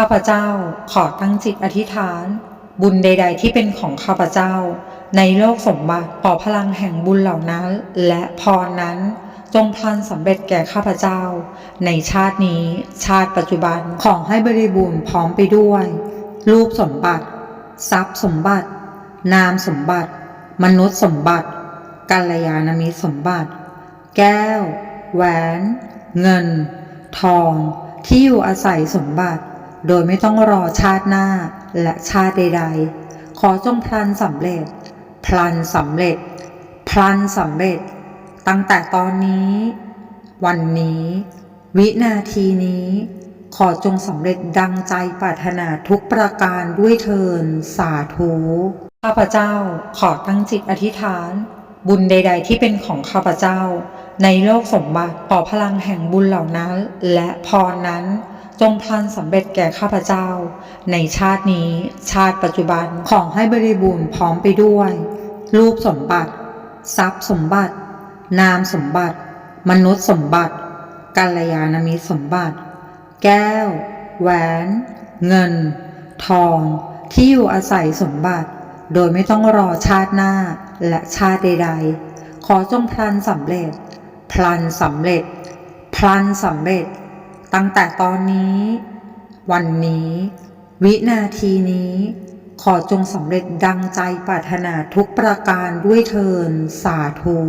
ข้าพเจ้าขอตั้งจิตอธิษฐาน บุญใด ๆ ที่เป็นของข้าพเจ้า ในโลกสมบัติขอพลังแห่งบุญเหล่านั้น และพรนั้น จงพลันสำเร็จแก่ข้าพเจ้า ในชาตินี้ ชาติปัจจุบันขอให้บริบูรณ์พร้อมไปด้วย รูปสมบัติ ทรัพย์สมบัติ นามสมบัติ มนุษย์สมบัติกัลยาณมิตรสมบัติ แก้ว แหวน เงิน ทอง ที่อยู่อาศัยสมบัติ โดยไม่ต้องรอชาติหน้าและชาติใด ๆ ขอจงพลันสำเร็จ พลันสำเร็จ พลันสำเร็จ ตั้งแต่ตอนนี้ วันนี้ วินาทีนี้ ขอจงสำเร็จดังใจปรารถนาทุกประการด้วยเทินสาธุข้าพเจ้าขอตั้งจิตอธิษฐาน บุญใด ๆ ที่เป็นของข้าพเจ้า ในโลกสมบัติขอพลังแห่งบุญเหล่านั้น และพรนั้น จงพลันสำเร็จแก่ข้าพเจ้า ในชาตินี้ชาติปัจจุบันขอให้บริบูรณ์พร้อมไปด้วย รูปสมบัติ ทรัพย์สมบัติ นามสมบัติ มนุษย์สมบัติกัลยาณมิตรสมบัติ แก้ว แหวน เงิน ทอง ที่อยู่อาศัยสมบัติ โดยไม่ต้องรอชาติหน้าและชาติใดๆ ขอจงพลันสำเร็จ พลันสำเร็จ พลันสำเร็จ ตั้งแต่ตอนนี้ วันนี้ วินาทีนี้ ขอจงสำเร็จดังใจปรารถนาทุกประการด้วยเทินสาธุ